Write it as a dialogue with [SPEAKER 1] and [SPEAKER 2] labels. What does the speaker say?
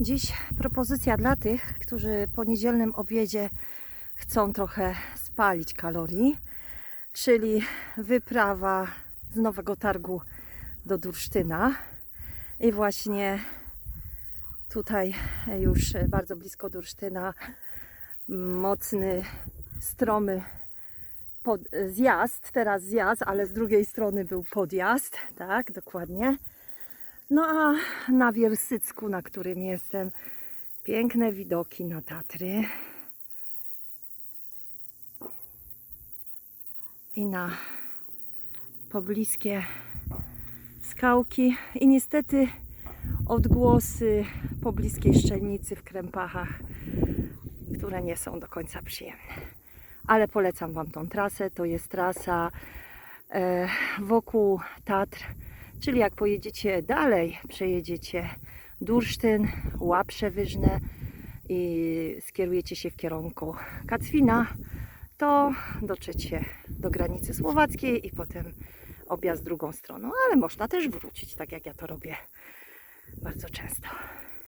[SPEAKER 1] Dziś propozycja dla tych, którzy po niedzielnym obiedzie chcą trochę spalić kalorii, czyli wyprawa z Nowego Targu do Dursztyna. I właśnie tutaj już bardzo blisko Dursztyna mocny, stromy pod, zjazd, teraz zjazd, ale z drugiej strony był podjazd, tak, dokładnie. No a na Wiersycku, na którym jestem, piękne widoki na Tatry. I na pobliskie skałki. I niestety odgłosy pobliskiej szczelnicy w Krępachach, które nie są do końca przyjemne. Ale polecam Wam tą trasę. To jest trasa e, wokół Tatr, czyli jak pojedziecie dalej, przejedziecie Dursztyn, Łaprze Wyżne i skierujecie się w kierunku Kacwina, to dotrzecie do granicy słowackiej i potem objazd drugą stroną, ale można też wrócić, tak jak ja to robię bardzo często.